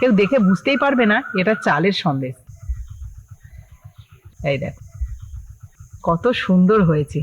কেউ দেখে বুঝতেই পারবে না এটা চালের সন্দেশ। এই দেখ, কত সুন্দর হয়েছে।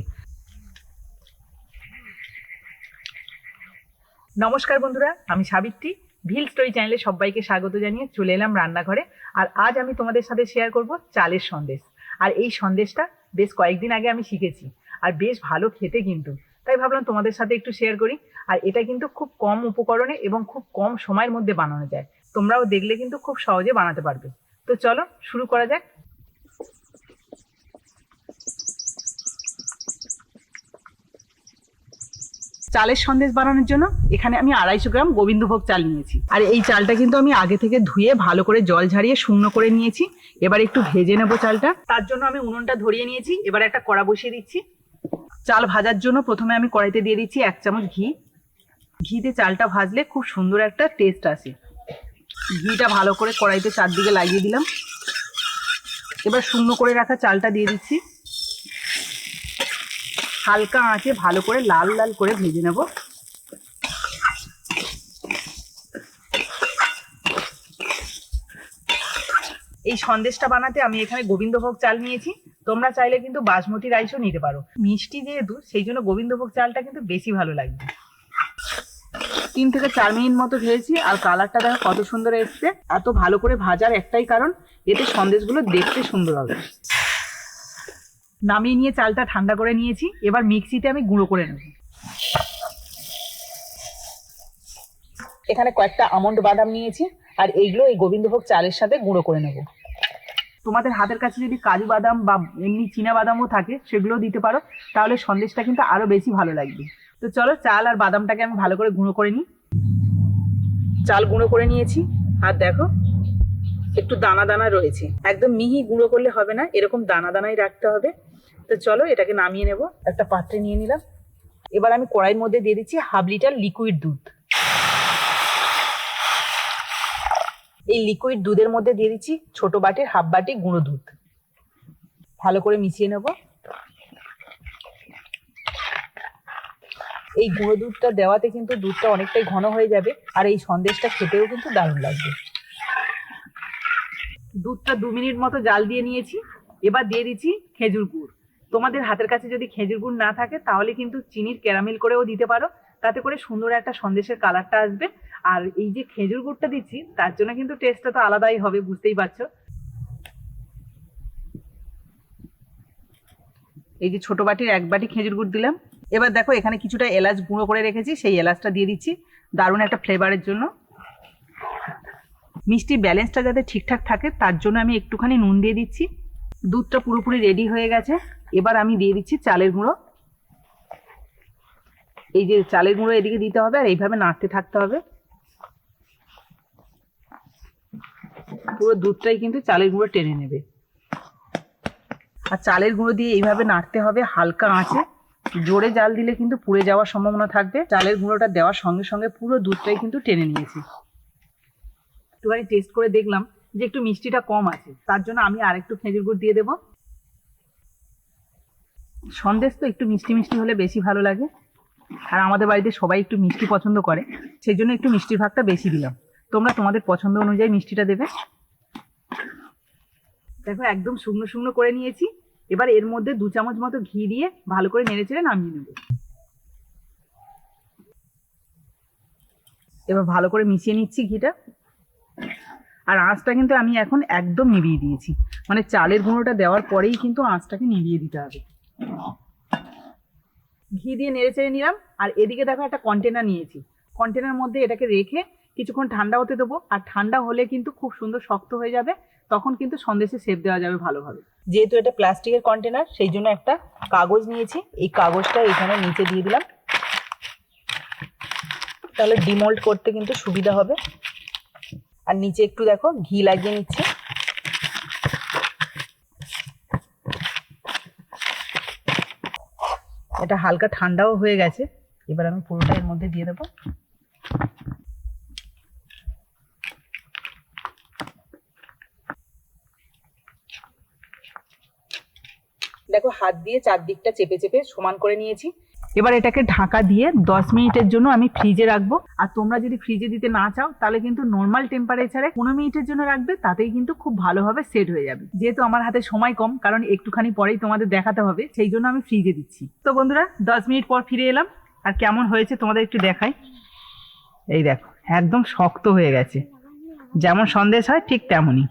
নমস্কার বন্ধুরা, আমি সাবিত্রী। ভিল স্টোরি চ্যানেলে সবাইকে স্বাগত জানিয়ে চলে এলাম রান্নাঘরে। আর আজ আমি তোমাদের সাথে শেয়ার করব চালের সন্দেশ। আর এই সন্দেশটা বেশ কয়েকদিন আগে আমি শিখেছি। আর বেশ ভালো খেতে কিন্তু। তাই ভাবলাম তোমাদের সাথে একটু শেয়ার করি। আর এটা কিন্তু খুব কম উপকরণে এবং খুব কম সময়ের মধ্যে বানানো যায়। তোমরাও দেখলে কিন্তু খুব সহজে বানাতে পারবে। তো চলো, শুরু করা যাক। চালের সন্দেশ বানানোর জন্য এখানে আমি আড়াইশো গ্রাম গোবিন্দভোগ চাল নিয়েছি। আর এই চালটা কিন্তু আমি আগে থেকে ধুয়ে ভালো করে জল ঝারিয়ে শুকনো করে নিয়েছি। এবার একটু ভেজে নেব চালটা। তার জন্য আমি উনুনটা ধরিয়ে নিয়েছি। এবার একটা কড়া বসিয়ে দিচ্ছি। চাল ভাজার জন্য প্রথমে আমি কড়াইতে দিয়ে দিচ্ছি এক চামচ ঘি। ঘিতে চালটা ভাজলে খুব সুন্দর একটা টেস্ট আসে। ঘিটা ভালো করে কড়াইতে চারদিকে লাগিয়ে দিলাম। এবার শুকনো করে রাখা চালটা দিয়ে দিচ্ছি। হালকা আঁচে ভালো করে লাল লাল করে ভেজে নেব। এই সন্দেশটা বানাতে আমি এখানে গোবিন্দভোগ চাল নিয়েছি। তোমরা চাইলে কিন্তু বাসমতি রাইসও নিতে পারো। মিষ্টি যেহেতু, সেই জন্য গোবিন্দভোগ চালটা কিন্তু বেশি ভালো লাগবে। তিন থেকে চার মিনিট মতো ভেজেছি, আর কালারটা দেখো কত সুন্দর এসছে। এত ভালো করে ভাজার একটাই কারণ, এতে সন্দেশগুলো দেখতে সুন্দর হবে। নামিয়ে নিয়ে চালটা ঠান্ডা করে নিয়েছি, এবার মিক্সিতে আমি গুঁড়ো করে নেব। এখানে কয়েকটা আমন্ড বাদাম নিয়েছি, আর এইগুলো এই গোবিন্দভোগ চালের সাথে গুঁড়ো করে নেব। তোমাদের হাতের কাছে যদি কাজু বাদাম বা এমনি চীনা বাদামও থাকে সেগুলো দিতে পারো, তাহলে সন্দেশটা কিন্তু আরও বেশি ভালো লাগবে। তো চলো চাল আর বাদামটাকে আমি ভালো করে গুঁড়ো করে নিই। চাল গুঁড়ো করে নিয়েছি, আর দেখো, একটু দানা দানা রয়েছে। একদম মিহি গুঁড়ো করলে হবে না, এরকম দানা দানাই রাখতে হবে। তো চলো এটাকে নামিয়ে নেব, একটা পাত্রে নিয়ে নিলাম। এবার আমি কড়াইয়ের মধ্যে দিয়ে দিচ্ছি হাফ লিটার লিকুইড দুধ। এই লিকুইড দুধের মধ্যে দিয়ে দিচ্ছি ছোট বাটির হাফ বাটি গুঁড়ো দুধ। ভালো করে মিশিয়ে নেব। এই গুঁড়ো দুধটা দেওয়াতে কিন্তু দুধটা অনেকটাই ঘন হয়ে যাবে আর এই সন্দেশটা খেতেও কিন্তু দারুণ লাগবে। দুধটা দু মিনিট মতো জাল দিয়ে নিয়েছি, এবার দিয়ে দিচ্ছি খেজুর গুড়। তোমাদের হাতের কাছে যদি খেজুর গুড় না থাকে, তাহলে কিন্তু চিনির ক্যারামেল করেও দিতে পারো। তাতে করে সুন্দর একটা সন্দেশের কালারটা আসবে। আর এই যে খেজুর গুড়টা দিচ্ছি, তার জন্য কিন্তু টেস্টটা তো আলাদাই হবে, বুঝতেই পারছ? এই যে ছোট বাটির এক বাটি খেজুর গুড় দিলাম। এবার দেখো এখানে কিছুটা এলাচ গুঁড়ো করে রেখেছি, সেই এলাচটা দিয়ে দিচ্ছি। দারুণ একটা ফ্লেভারের জন্য। মিষ্টি ব্যালেন্সটা যাতে ঠিকঠাক থাকে, তার জন্য আমি একটুখানি নুন দিয়ে দিচ্ছি। দুধটা পুরোপুরি রেডি হয়ে গেছে। এবার আমি দিয়ে দিচ্ছি চালের গুঁড়ো। এই যে চালের গুঁড়ো এদিকে দিতে হবে, আর এইভাবে নাড়তে থাকতে হবে। পুরো দুধটাই কিন্তু চালের গুঁড়ো টেনে নেবে। আর চালের গুঁড়ো দিয়ে এইভাবে নাড়তে হবে হালকা আঁচে। জোরে জাল দিলে কিন্তু পুড়ে যাওয়ার সম্ভাবনা থাকবে। চালের গুঁড়োটা দেওয়ার সঙ্গে সঙ্গে পুরো দুধটাই কিন্তু টেনে নিয়েছি। একটুখানি টেস্ট করে দেখলাম যে একটু মিষ্টিটা কম আছে। তার জন্য আমি আরেকটু খেজুর গুড় দিয়ে দেবো। সন্দেশ তো একটু মিষ্টি মিষ্টি হলে বেশি ভালো লাগে। আর আমাদের বাড়িতে সবাই একটু মিষ্টি পছন্দ করে। সেই জন্য একটু মিষ্টির ভাগটা বেশি দিলাম। তোমরা তোমাদের পছন্দ অনুযায়ী মিষ্টিটা দেবে। দেখো একদম শুকনো শুকনো করে নিয়েছি। এবার এর মধ্যে দু চামচ মতো ঘি দিয়ে ভালো করে নেড়ে চেড়ে নামিয়ে নেব। এবার ভালো করে মিশিয়ে নিচ্ছি ঘিটা। আর আঁচটা কিন্তু আমি এখন একদম নিভিয়ে দিয়েছি। মানে চালের গুঁড়োটা দেওয়ার পরেই কিন্তু আঁচটাকে নিভিয়ে দিতে হবে। ঘি দিয়ে নেড়ে চেড়ে নিলাম। আর এদিকে দেখো একটা কন্টেনার নিয়েছি। কন্টেনার মধ্যে এটাকে রেখে কিছুক্ষণ ঠান্ডা হতে দেবো। আর ঠান্ডা হলে কিন্তু খুব সুন্দর শক্ত হয়ে যাবে। তখন কিন্তু সন্দেশে সেপ দেওয়া যাবে ভালোভাবে। যেহেতু এটা প্লাস্টিকের কন্টেনার সেই জন্য একটা কাগজ নিয়েছি। এই কাগজটা এখানে নিচে দিয়ে দিলাম। তাহলে ডিমোল্ড করতে কিন্তু সুবিধা হবে। আর নিচে একটু দেখো, ঘি লাগিয়ে নিচ্ছে। এটা হালকা ঠান্ডাও হয়ে গেছে। এবার আমি পুরোটা এর মধ্যে দিয়ে দেবো। দেখো হাত দিয়ে চারদিকটা চেপে চেপে সমান করে নিয়েছি। এবার এটাকে ঢাকা দিয়ে দশ মিনিটের জন্য আমি ফ্রিজে রাখব। আর তোমরা যদি ফ্রিজে দিতে না চাও তাহলে কিন্তু নর্মাল টেম্পারেচারে পনেরো মিনিটের জন্য রাখবে তাতেই কিন্তু খুব ভালোভাবে সেট হয়ে যাবে। যেহেতু আমার হাতে সময় কম কারণ একটুখানি পরেই তোমাদের দেখাতে হবে সেই জন্য আমি ফ্রিজে দিচ্ছি। তো বন্ধুরা দশ মিনিট পর ফিরে এলাম। আর কেমন হয়েছে তোমাদের একটু দেখাই। এই দেখো একদম শক্ত হয়ে গেছে। যেমন সন্দেশ হয় ঠিক তেমনই।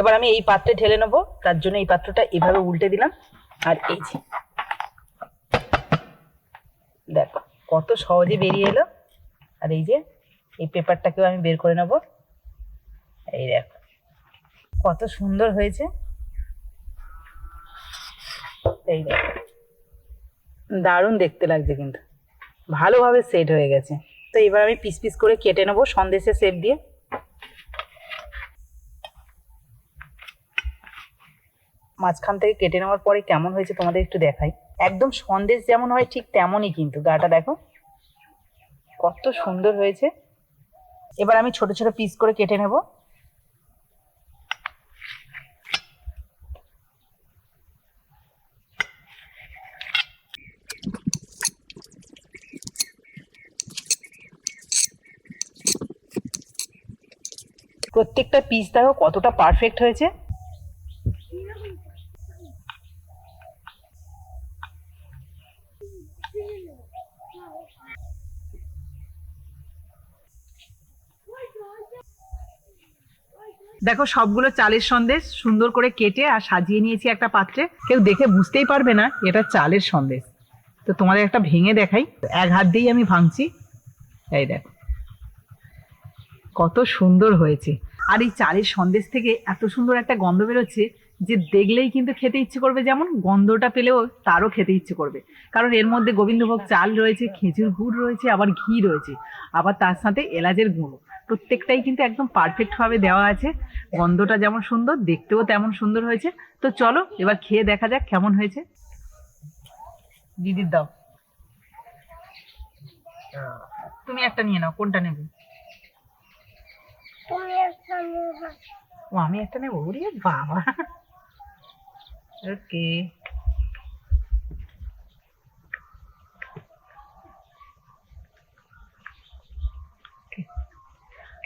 এবার আমি এই পাত্রে ঢেলে নেব তার জন্য এই পাত্রটা এভাবে উল্টে দিলাম। আর এই যে, দেখো, কত সহজে বেরিয়ে এলো। আর এই যে, এই পেপারটাকেও আমি বের করে নেব। এই দেখো, কত সুন্দর হয়েছে। এই দেখো, দারুণ দেখতে লাগছে কিন্তু। ভালোভাবে সেট হয়ে গেছে। তো এবার আমি পিস পিস করে কেটে নেব সন্দেশের শেপ দিয়ে। মাঝখান থেকে কেটে নেওয়ার পরে কেমন হয়েছে তোমাদের একটু দেখাই। একদম সন্দেশ যেমন হয়, ঠিক তেমনই কিন্তু। গাটা দেখো। কত সুন্দর হয়েছে। এবার আমি ছোট ছোট পিস করে কেটে নেব। প্রত্যেকটা পিস দেখো কতটা পারফেক্ট হয়েছে। দেখো, সবগুলো চালের সন্দেশ সুন্দর করে কেটে আর সাজিয়ে নিয়েছি একটা পাত্রে। কেউ দেখে বুঝতেই পারবে না এটা চালের সন্দেশ। তো তোমাদের একটা ভেঙে দেখাই। এক হাত দিয়েই আমি ভাঙছি। এই দেখো, কত সুন্দর হয়েছে। আর এই চালের সন্দেশ থেকে এত সুন্দর একটা গন্ধ বেরোচ্ছে যে দেখলেই কিন্তু খেতে ইচ্ছে করবে। যেমন গন্ধটা পেলেও তারও খেতে ইচ্ছে করবে। কারণ এর মধ্যে গোবিন্দভোগ চাল রয়েছে, খেজুর গুড় রয়েছে, আবার ঘি রয়েছে, আবার তার সাথে এলাচের গুঁড়ো। প্রত্যেকটাই কিন্তু একদম পারফেক্ট ভাবে দেওয়া আছে। গন্ধটা যেমন সুন্দর দেখতেও তেমন সুন্দর হয়েছে। তো চলো এবার খেয়ে দেখা যাক কেমন হয়েছে। দিদির দাও। তুমি একটা নিয়ে নাও কোনটা নেবে? ও আমি একটা নেব? ওরে বাবা। ওকে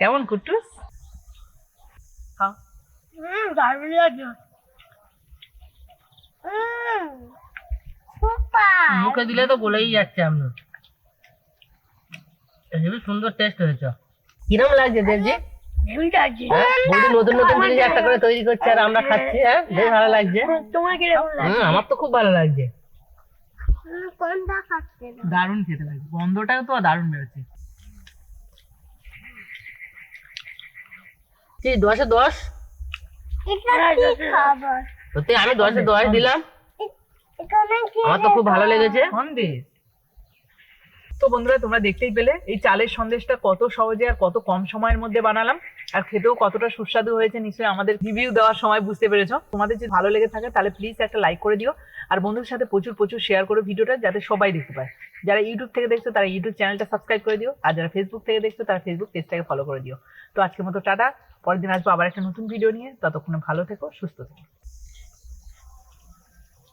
কেমন কুটুস খাও। মুখে দিলে তো বলেই যাচ্ছে আপনার হেবি সুন্দর টেস্ট হয়েছে। কিরম লাগছে দেবজি? হ্যাঁ? বৌদি নতুন নতুন জিনিস একটা করে তৈরি করছে আর আমরা খাচ্ছি হ্যাঁ? বেশ ভালো লাগছে। তোমার কীরকম লাগছে? আমার তো খুব ভালো লাগছে? দারুণ খেতে লাগছে। গন্ধটাও তো দারুণ বেরোচ্ছে। কি দশে দশ? এটা কি খাবার? সত্যি আমি দশে দশ দিলাম। আমার তো খুব ভালো লেগেছে। সন্দেশ। তো বন্ধুরা তোমরা দেখতেই পেলে এই চালের সন্দেশটা কত সহজে আর কত কম সময়ের মধ্যে বানালাম। আর খেতেও কতটা সুস্বাদু হয়েছে নিশ্চয়ই আমাদের রিভিউ দেওয়ার সময় বুঝতে পেরেছ। তোমাদের যদি ভালো লেগে থাকে তাহলে প্লিজ একটা লাইক করে দিও। আর বন্ধুদের সাথে প্রচুর প্রচুর শেয়ার করো ভিডিওটা যাতে সবাই দেখতে পায়। যারা ইউটিউব থেকে দেখছ তারা ইউটিউব চ্যানেলটা সাবস্ক্রাইব করে দিও। আর যারা ফেসবুক থেকে দেখছ তারা ফেসবুক পেজটাকে ফলো করে দিও। তো আজকের মতো টাটা। পরের দিন আসব আবার একটা নতুন ভিডিও নিয়ে। ততক্ষণে ভালো থেকো, সুস্থ থেকো।